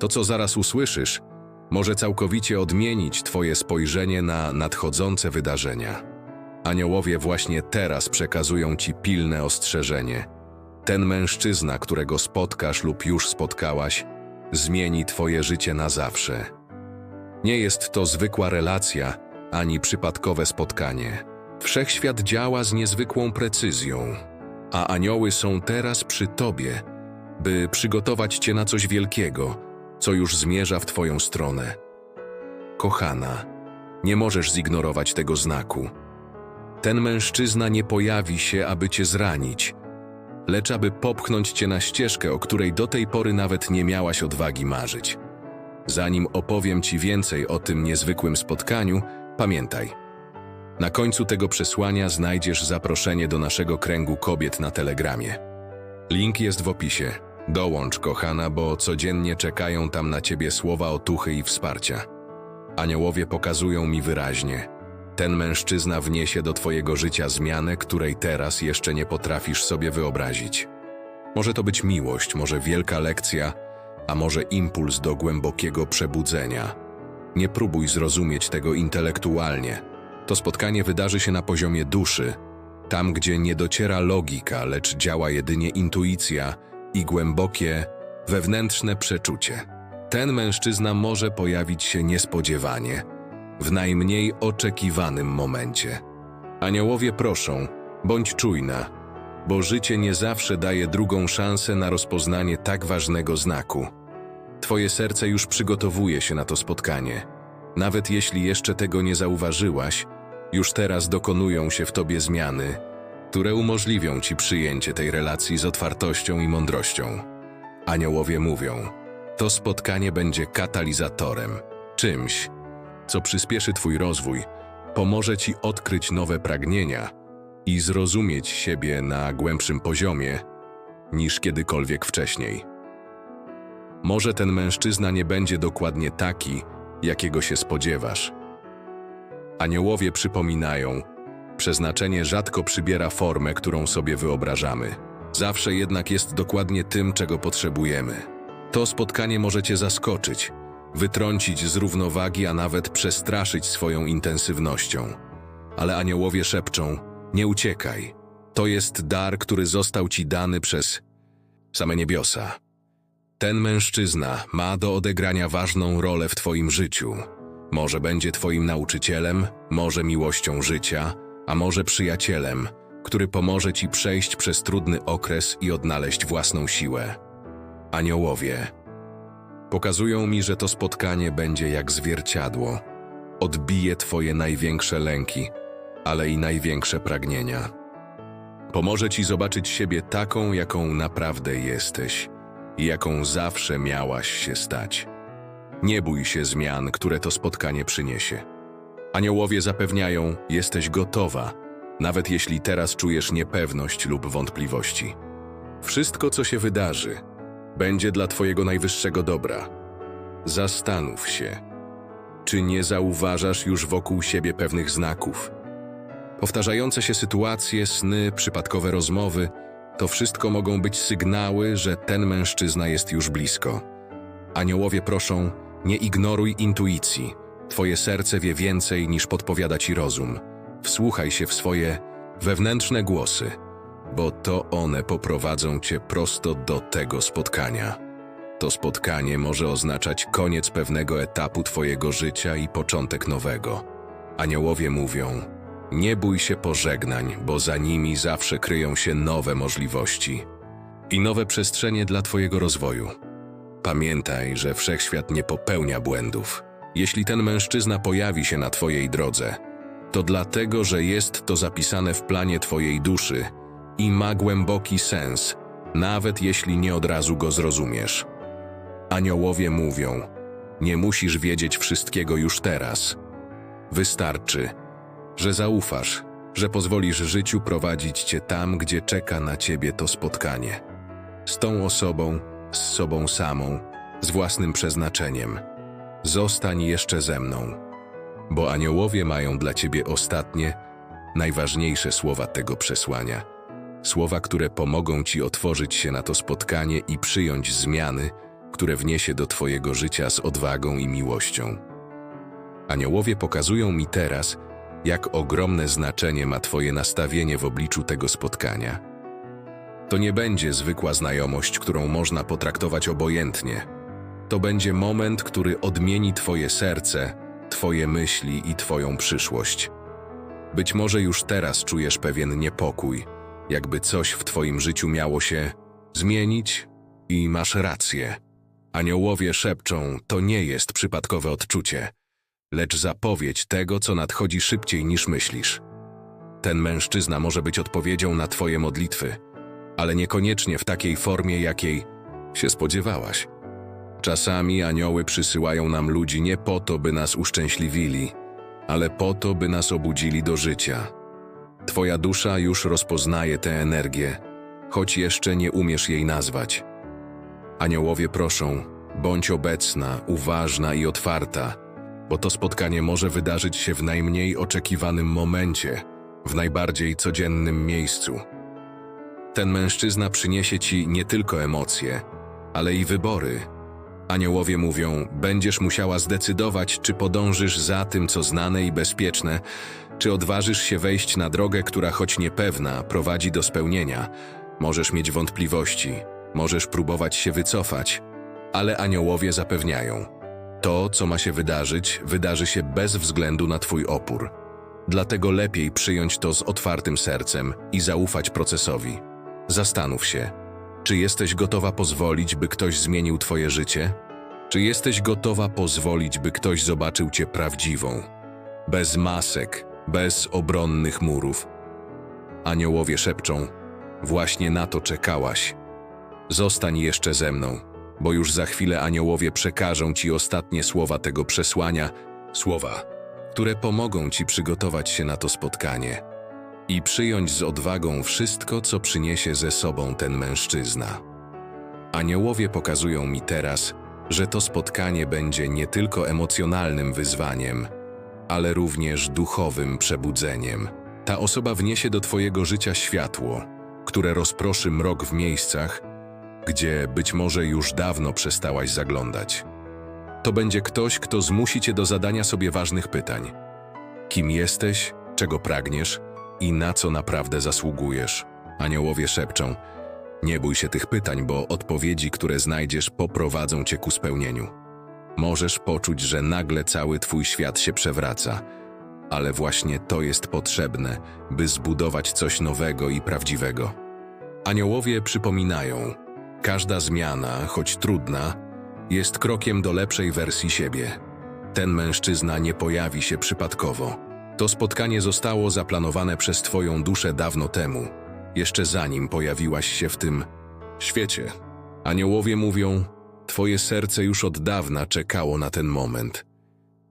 To, co zaraz usłyszysz, może całkowicie odmienić Twoje spojrzenie na nadchodzące wydarzenia. Aniołowie właśnie teraz przekazują Ci pilne ostrzeżenie. Ten mężczyzna, którego spotkasz lub już spotkałaś, zmieni Twoje życie na zawsze. Nie jest to zwykła relacja ani przypadkowe spotkanie. Wszechświat działa z niezwykłą precyzją, a anioły są teraz przy Tobie, by przygotować Cię na coś wielkiego, co już zmierza w Twoją stronę. Kochana, nie możesz zignorować tego znaku. Ten mężczyzna nie pojawi się, aby Cię zranić, lecz aby popchnąć Cię na ścieżkę, o której do tej pory nawet nie miałaś odwagi marzyć. Zanim opowiem Ci więcej o tym niezwykłym spotkaniu, pamiętaj. Na końcu tego przesłania znajdziesz zaproszenie do naszego kręgu kobiet na Telegramie. Link jest w opisie. Dołącz, kochana, bo codziennie czekają tam na Ciebie słowa otuchy i wsparcia. Aniołowie pokazują mi wyraźnie. Ten mężczyzna wniesie do Twojego życia zmianę, której teraz jeszcze nie potrafisz sobie wyobrazić. Może to być miłość, może wielka lekcja, a może impuls do głębokiego przebudzenia. Nie próbuj zrozumieć tego intelektualnie. To spotkanie wydarzy się na poziomie duszy, tam gdzie nie dociera logika, lecz działa jedynie intuicja i głębokie, wewnętrzne przeczucie. Ten mężczyzna może pojawić się niespodziewanie, w najmniej oczekiwanym momencie. Aniołowie proszą, bądź czujna, bo życie nie zawsze daje drugą szansę na rozpoznanie tak ważnego znaku. Twoje serce już przygotowuje się na to spotkanie. Nawet jeśli jeszcze tego nie zauważyłaś, już teraz dokonują się w tobie zmiany, które umożliwią ci przyjęcie tej relacji z otwartością i mądrością. Aniołowie mówią: To spotkanie będzie katalizatorem, czymś, co przyspieszy twój rozwój, pomoże ci odkryć nowe pragnienia i zrozumieć siebie na głębszym poziomie niż kiedykolwiek wcześniej. Może ten mężczyzna nie będzie dokładnie taki, jakiego się spodziewasz. Aniołowie przypominają, przeznaczenie rzadko przybiera formę, którą sobie wyobrażamy. Zawsze jednak jest dokładnie tym, czego potrzebujemy. To spotkanie może cię zaskoczyć, wytrącić z równowagi, a nawet przestraszyć swoją intensywnością. Ale aniołowie szepczą: Nie uciekaj. To jest dar, który został ci dany przez same niebiosa. Ten mężczyzna ma do odegrania ważną rolę w Twoim życiu. Może będzie Twoim nauczycielem, może miłością życia, a może przyjacielem, który pomoże Ci przejść przez trudny okres i odnaleźć własną siłę. Aniołowie pokazują mi, że to spotkanie będzie jak zwierciadło. Odbije Twoje największe lęki, ale i największe pragnienia. Pomoże Ci zobaczyć siebie taką, jaką naprawdę jesteś i jaką zawsze miałaś się stać. Nie bój się zmian, które to spotkanie przyniesie. Aniołowie zapewniają, jesteś gotowa, nawet jeśli teraz czujesz niepewność lub wątpliwości. Wszystko, co się wydarzy, będzie dla Twojego najwyższego dobra. Zastanów się, czy nie zauważasz już wokół siebie pewnych znaków. Powtarzające się sytuacje, sny, przypadkowe rozmowy to wszystko mogą być sygnały, że ten mężczyzna jest już blisko. Aniołowie proszą, nie ignoruj intuicji. Twoje serce wie więcej niż podpowiada ci rozum. Wsłuchaj się w swoje wewnętrzne głosy, bo to one poprowadzą cię prosto do tego spotkania. To spotkanie może oznaczać koniec pewnego etapu Twojego życia i początek nowego. Aniołowie mówią: Nie bój się pożegnań, bo za nimi zawsze kryją się nowe możliwości i nowe przestrzenie dla Twojego rozwoju. Pamiętaj, że wszechświat nie popełnia błędów. Jeśli ten mężczyzna pojawi się na Twojej drodze, to dlatego, że jest to zapisane w planie Twojej duszy i ma głęboki sens, nawet jeśli nie od razu go zrozumiesz. Aniołowie mówią: Nie musisz wiedzieć wszystkiego już teraz. Wystarczy, że zaufasz, że pozwolisz życiu prowadzić cię tam, gdzie czeka na ciebie to spotkanie. Z tą osobą, z sobą samą, z własnym przeznaczeniem. Zostań jeszcze ze mną, bo aniołowie mają dla ciebie ostatnie, najważniejsze słowa tego przesłania. Słowa, które pomogą ci otworzyć się na to spotkanie i przyjąć zmiany, które wniesie do Twojego życia z odwagą i miłością. Aniołowie pokazują mi teraz, jak ogromne znaczenie ma Twoje nastawienie w obliczu tego spotkania. To nie będzie zwykła znajomość, którą można potraktować obojętnie. To będzie moment, który odmieni Twoje serce, Twoje myśli i Twoją przyszłość. Być może już teraz czujesz pewien niepokój, jakby coś w Twoim życiu miało się zmienić i masz rację. Aniołowie szepczą, to nie jest przypadkowe odczucie, lecz zapowiedź tego, co nadchodzi szybciej niż myślisz. Ten mężczyzna może być odpowiedzią na Twoje modlitwy, ale niekoniecznie w takiej formie, jakiej się spodziewałaś. Czasami anioły przysyłają nam ludzi nie po to, by nas uszczęśliwili, ale po to, by nas obudzili do życia. Twoja dusza już rozpoznaje tę energię, choć jeszcze nie umiesz jej nazwać. Aniołowie proszą, bądź obecna, uważna i otwarta, bo to spotkanie może wydarzyć się w najmniej oczekiwanym momencie, w najbardziej codziennym miejscu. Ten mężczyzna przyniesie ci nie tylko emocje, ale i wybory. Aniołowie mówią: Będziesz musiała zdecydować, czy podążysz za tym, co znane i bezpieczne, czy odważysz się wejść na drogę, która choć niepewna, prowadzi do spełnienia. Możesz mieć wątpliwości, możesz próbować się wycofać, ale aniołowie zapewniają: To, co ma się wydarzyć, wydarzy się bez względu na Twój opór. Dlatego lepiej przyjąć to z otwartym sercem i zaufać procesowi. Zastanów się, czy jesteś gotowa pozwolić, by ktoś zmienił Twoje życie? Czy jesteś gotowa pozwolić, by ktoś zobaczył Cię prawdziwą? Bez masek, bez obronnych murów. Aniołowie szepczą: Właśnie na to czekałaś. Zostań jeszcze ze mną, bo już za chwilę aniołowie przekażą Ci ostatnie słowa tego przesłania, słowa, które pomogą Ci przygotować się na to spotkanie i przyjąć z odwagą wszystko, co przyniesie ze sobą ten mężczyzna. Aniołowie pokazują mi teraz, że to spotkanie będzie nie tylko emocjonalnym wyzwaniem, ale również duchowym przebudzeniem. Ta osoba wniesie do Twojego życia światło, które rozproszy mrok w miejscach, gdzie być może już dawno przestałaś zaglądać. To będzie ktoś, kto zmusi Cię do zadania sobie ważnych pytań. Kim jesteś, czego pragniesz i na co naprawdę zasługujesz? Aniołowie szepczą: Nie bój się tych pytań, bo odpowiedzi, które znajdziesz, poprowadzą Cię ku spełnieniu. Możesz poczuć, że nagle cały Twój świat się przewraca, ale właśnie to jest potrzebne, by zbudować coś nowego i prawdziwego. Aniołowie przypominają, każda zmiana, choć trudna, jest krokiem do lepszej wersji siebie. Ten mężczyzna nie pojawi się przypadkowo. To spotkanie zostało zaplanowane przez Twoją duszę dawno temu, jeszcze zanim pojawiłaś się w tym świecie. Aniołowie mówią: Twoje serce już od dawna czekało na ten moment.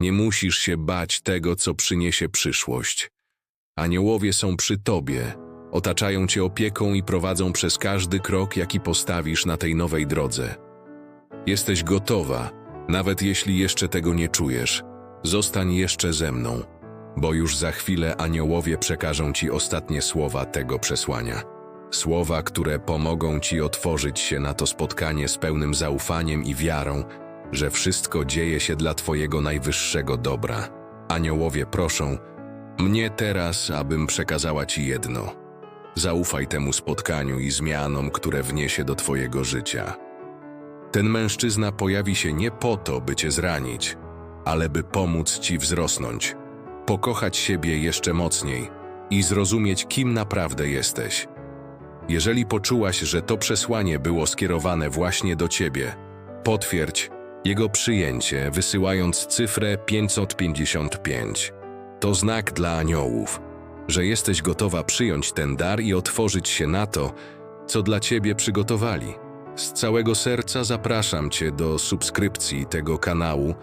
Nie musisz się bać tego, co przyniesie przyszłość. Aniołowie są przy Tobie, otaczają Cię opieką i prowadzą przez każdy krok, jaki postawisz na tej nowej drodze. Jesteś gotowa, nawet jeśli jeszcze tego nie czujesz. Zostań jeszcze ze mną, bo już za chwilę aniołowie przekażą Ci ostatnie słowa tego przesłania. Słowa, które pomogą Ci otworzyć się na to spotkanie z pełnym zaufaniem i wiarą, że wszystko dzieje się dla Twojego najwyższego dobra. Aniołowie proszą mnie teraz, abym przekazała Ci jedno. Zaufaj temu spotkaniu i zmianom, które wniesie do Twojego życia. Ten mężczyzna pojawi się nie po to, by Cię zranić, ale by pomóc Ci wzrosnąć, pokochać siebie jeszcze mocniej i zrozumieć, kim naprawdę jesteś. Jeżeli poczułaś, że to przesłanie było skierowane właśnie do Ciebie, potwierdź jego przyjęcie, wysyłając cyfrę 555. To znak dla aniołów, że jesteś gotowa przyjąć ten dar i otworzyć się na to, co dla Ciebie przygotowali. Z całego serca zapraszam Cię do subskrypcji tego kanału,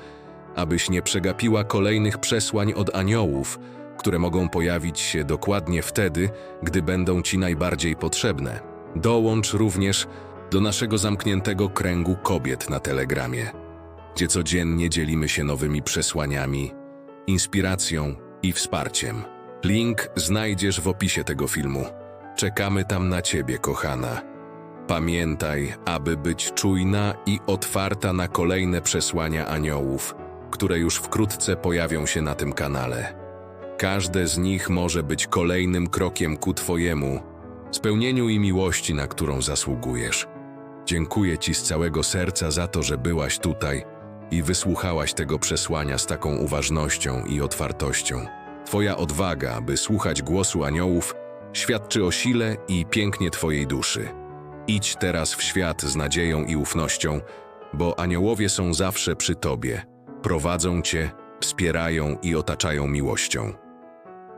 abyś nie przegapiła kolejnych przesłań od aniołów, które mogą pojawić się dokładnie wtedy, gdy będą Ci najbardziej potrzebne. Dołącz również do naszego zamkniętego kręgu kobiet na Telegramie, gdzie codziennie dzielimy się nowymi przesłaniami, inspiracją i wsparciem. Link znajdziesz w opisie tego filmu. Czekamy tam na Ciebie, kochana. Pamiętaj, aby być czujna i otwarta na kolejne przesłania aniołów, które już wkrótce pojawią się na tym kanale. Każde z nich może być kolejnym krokiem ku Twojemu spełnieniu i miłości, na którą zasługujesz. Dziękuję Ci z całego serca za to, że byłaś tutaj i wysłuchałaś tego przesłania z taką uważnością i otwartością. Twoja odwaga, by słuchać głosu aniołów, świadczy o sile i pięknie Twojej duszy. Idź teraz w świat z nadzieją i ufnością, bo aniołowie są zawsze przy Tobie, prowadzą Cię, wspierają i otaczają miłością.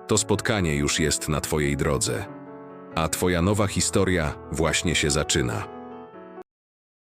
To spotkanie już jest na Twojej drodze, a Twoja nowa historia właśnie się zaczyna.